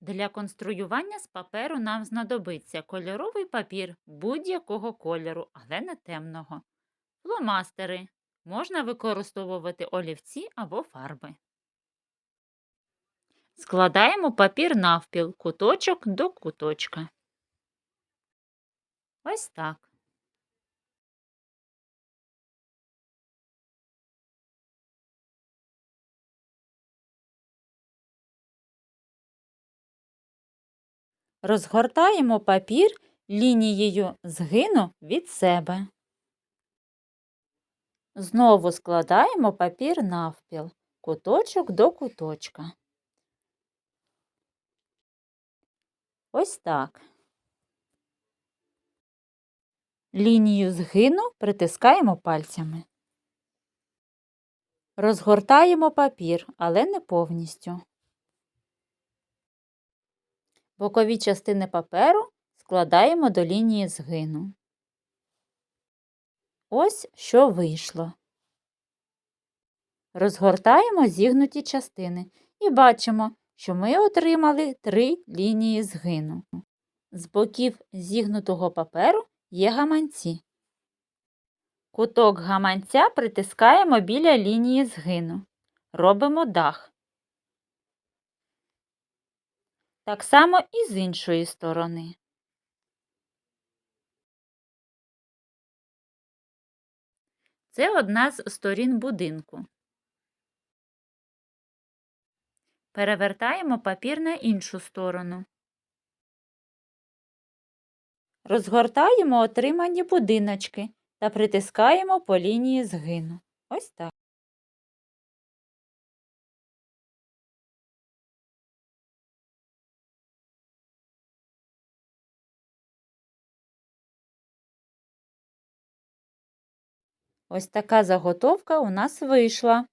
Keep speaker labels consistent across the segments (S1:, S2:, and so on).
S1: Для конструювання з паперу нам знадобиться кольоровий папір будь-якого кольору, але не темного. Фломастери. Можна використовувати олівці або фарби. Складаємо папір навпіл, куточок до куточка. Ось так. Розгортаємо папір лінією згину від себе. Знову складаємо папір навпіл, куточок до куточка. Ось так. Лінію згину притискаємо пальцями. Розгортаємо папір, але не повністю. Бокові частини паперу складаємо до лінії згину. Ось що вийшло. Розгортаємо зігнуті частини і бачимо, що ми отримали три лінії згину. З боків зігнутого паперу є гаманці. Куток гаманця притискаємо біля лінії згину. Робимо дах. Так само і з іншої сторони. Це одна з сторін будинку. Перевертаємо папір на іншу сторону. Розгортаємо отримані будиночки та притискаємо по лінії згину. Ось так. Ось така заготовка у нас вийшла.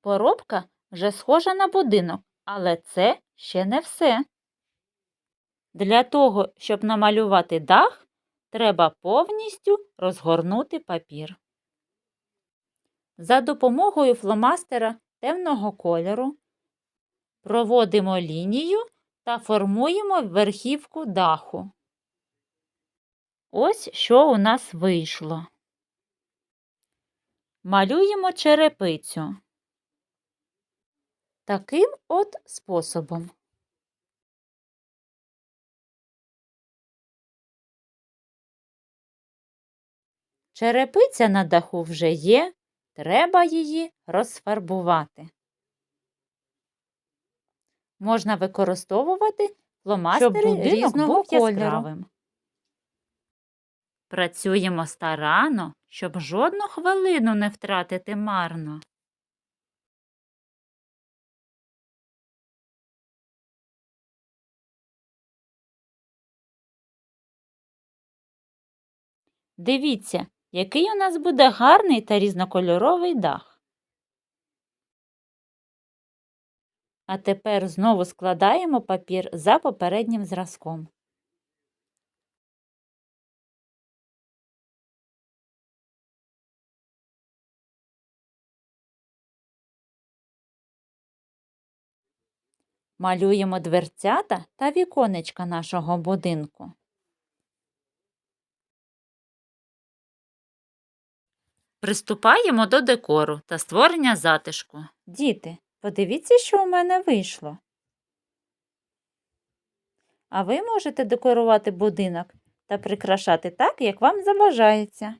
S1: Поробка вже схожа на будинок, але це ще не все. Для того, щоб намалювати дах, треба повністю розгорнути папір. За допомогою фломастера темного кольору проводимо лінію та формуємо верхівку даху. Ось що у нас вийшло. Малюємо черепицю. Таким от способом. Черепиця на даху вже є, треба її розфарбувати. Можна використовувати фломастери різного кольору. Працюємо старанно, щоб жодну хвилину не втратити марно. Дивіться, який у нас буде гарний та різнокольоровий дах. А тепер знову складаємо папір за попереднім зразком. Малюємо дверцята та віконечка нашого будинку. Приступаємо до декору та створення затишку. Діти, подивіться, що у мене вийшло. А ви можете декорувати будинок та прикрашати так, як вам забажається.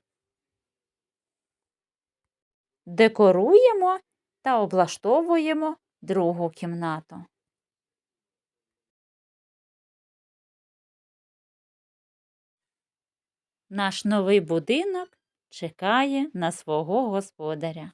S1: Декоруємо та облаштовуємо другу кімнату. Наш новий будинок чекає на свого господаря.